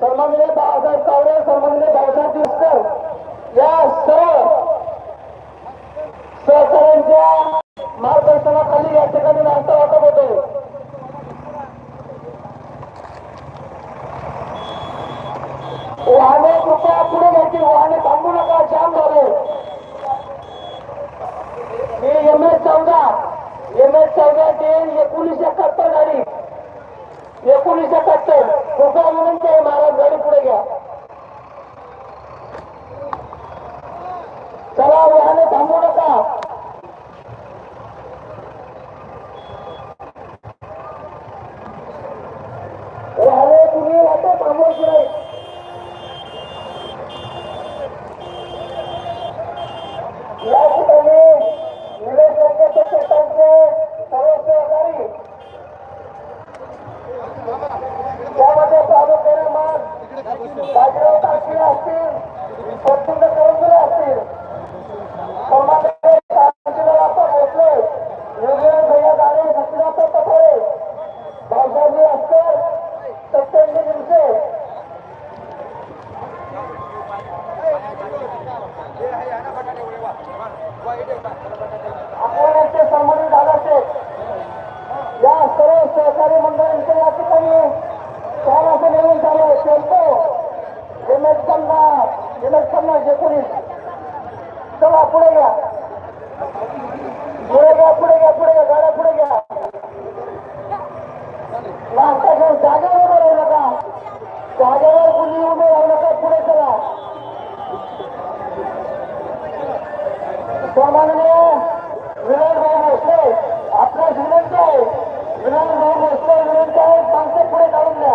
सन्माननीय बाळासाहेब कावडे सन्माननीय बाळासाहेब दिसकर या सर्व सहकाऱ्यांच्या मार्गदर्शनाखाली या ठिकाणी नाश्ता वाटप होतो. वाहने कृपया पुढे घ्यायची वाहने थांबू नका जाम झाले. मी एम एस चौदा एम एस चौदा ते एकोणीसशे एकाहत्तर गाडी. एकोणीसशे एकाहत्तर कृपया विनंती आहे महाराज गाडी पुढे घ्या चला वाहने थांबू नका वाहने तुम्ही वाटत थांबवायची नाही या ठिकाणी निलेश लंकेचे शेतांचे सर्व सहकारी त्यामध्ये प्रामुख्याने मग बाजीराव तारखे असतील प्रचंड कळंबुरे असतील सन्माननीय शांतीलाल आता भोसले योगेश भैया गाडे सचिनाथ पठारे भाऊसाहेबजी अस्कर सत्यंजी दिवसे आपल्याचे संबंधित झाल्याचे. या सर्व सहकारी मंडळांच्या या ठिकाणी छान असं नियोजन झालं. आहे टेम्पो एम एस पन्नास एम पन्नास एकोणीस चला पुढे घ्या पुढे घ्या पुढे घ्या पुढे घ्या गाड्या पुढे घ्या. नाश्ता घेऊन जागेवर उभं राहू नका. जागेवर कुणी उभे राहू नका पुढे चला. सन्माननीय विनोद भाऊ भोसले आपल्यास विनंती आहे विनोद भाऊ भोसले विनंती आहे माणसं पुढे काढून द्या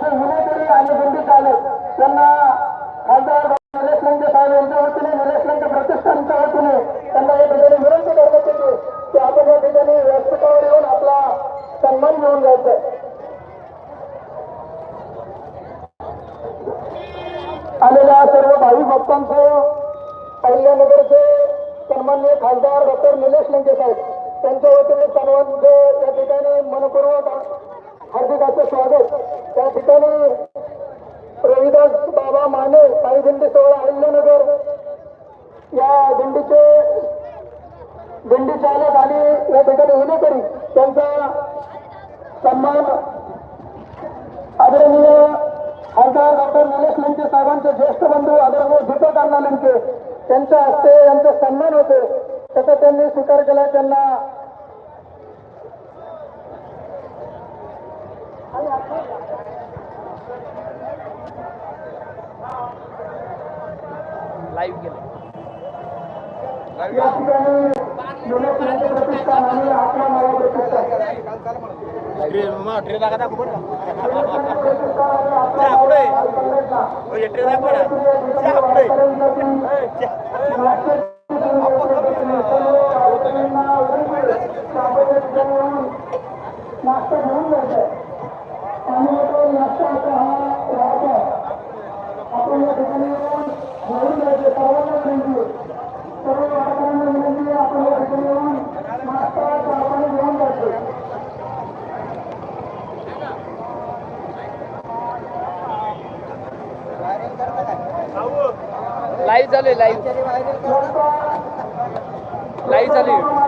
त्यांचे विनेकरी आणि बंदी चालक त्यांना खासदार डॉक्टर निलेश साहेब यांच्या वतीने निलेश लंके प्रतिष्ठानच्या वतीने त्यांना या ठिकाणी विनंती करण्यात येते की आपण या ठिकाणी व्यासपीठावर येऊन आपला सन्मान घेऊन जायचा आलेल्या सर्व भाविक भक्तांचं अहिल्यानगरचे सन्मान्य खासदार डॉक्टर निलेश लंके साहेब त्यांच्या वतीने सर्वांचं या ठिकाणी मनपूर्वक हार्दिक असं स्वागत. त्या ठिकाणी रविदास बाबा माने साई दिंडी सोहळा अहिल्यानगर. या दिंडीचे दिंडी चालक आणि या ठिकाणी विनेकरी त्यांचा सन्मान आदरणीय खासदार डॉक्टर निलेश लंके साहेबांचे ज्येष्ठ बंधू आदरणीय दीपक अण्णा लंके त्यांच्या हस्ते यांचा सन्मान होते. त्याचा त्यांनी स्वीकार केला त्यांना आणि लाईव्ह गेले. ट्रेन दाखवा दाखव बरं पुढे. ट्रेन दाखवा पुढे. नाश्ता घेऊन जायचं लाईव्ह चालू आहे लाईव्ह लाईव्ह चालू।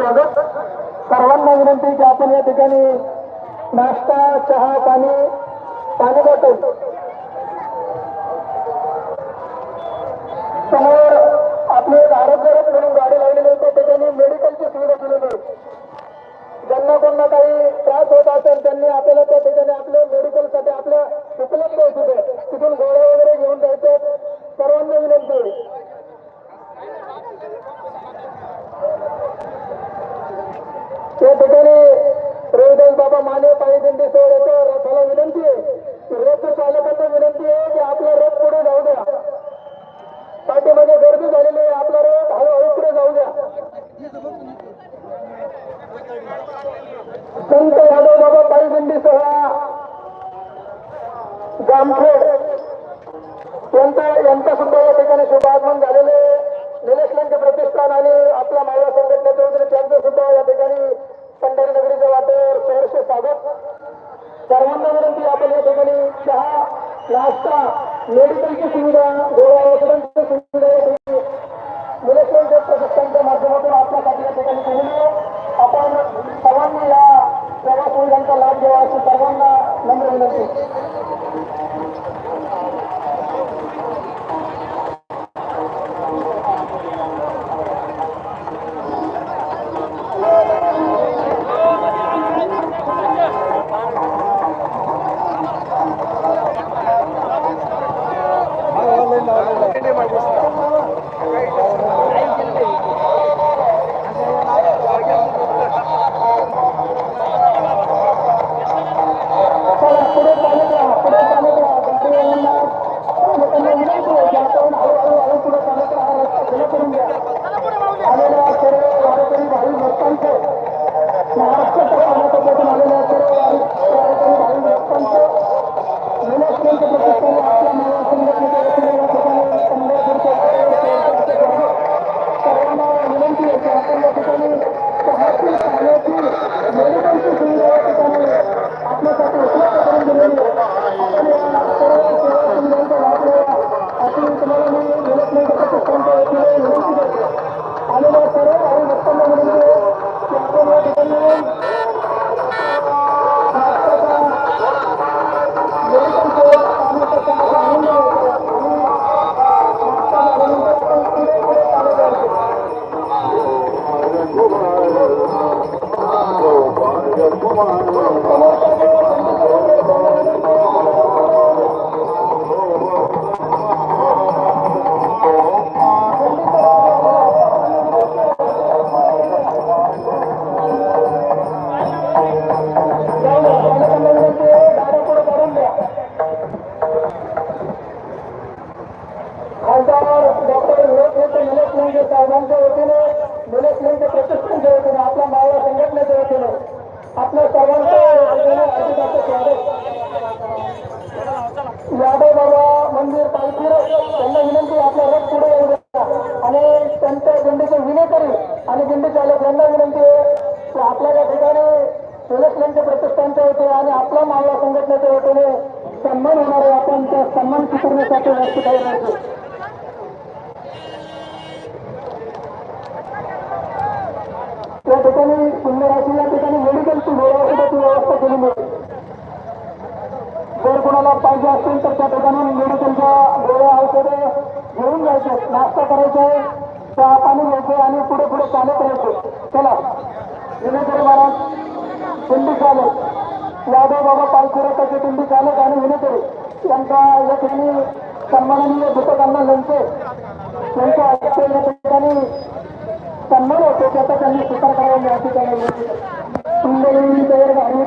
स्वागत. सर्वांना विनंती की आपण या ठिकाणी नाश्ता चहा पाणी पाणी बॉटल समोर आपले आरोग्य रथ म्हणून गाडी लावलेली होती त्या मेडिकलची सुविधा दिलेली आहे. ज्यांना कोणा काही त्रास होत असेल त्यांनी आपल्याला त्या ठिकाणी आपल्या मेडिकलसाठी आपल्या उपलब्ध आहे तिथे तिथून गोळ्या वगैरे घेऊन जायचे. जामखेड. यांचा यांचा सुद्धा या ठिकाणी शुभागमन झालेले आहे. निलेश लंके प्रतिष्ठान आणि आपल्या महिला संघटनेचे वतीने त्यांचं सुद्धा या ठिकाणी पंढरी नगरीच्या वाटेवर सहर्ष स्वागत. सर्वांना विनंती आपण या ठिकाणी चहा नाश्ता मेडिकलची सुविधा गोळ्या औषधांची सुविधा या ठिकाणी निलेश लंके प्रतिष्ठानच्या माध्यमातून आपल्यासाठी या ठिकाणी केलेली आहे. आपण सर्वांनी या सेवा सुविधांचा लाभ घ्यावा अशी सर्वांना नम्र विनंती आपल्या मावळा संघटनेच्या वतीने सन्मान होणार आहे आपण त्या सन्मान स्वीकारण्यासाठी व्यक्त काही राहायचं त्या ठिकाणी सुंदर अशी या ठिकाणी मेडिकलची गोळ्या औषधाची व्यवस्था केलेली आहे जर कोणाला पाहिजे असेल तर त्या ठिकाणी मेडिकलच्या गोळ्या औषधे घेऊन जायचे नाश्ता करायचा आहे चहा पाणी घ्यायचे आणि पुढे पुढे चालत राहायचे चला विनयकरी महाराज दिंडी चालक यादव बाबा पालखुराताचे दिंडी चालक आणि विनयकरी यांचा या ठिकाणी सन्माननीय घटकांना लंके यांच्या हस्ते या ठिकाणी सन्मान होतो त्याचा त्यांनी स्वीकार करावा या ठिकाणी. तयार झाली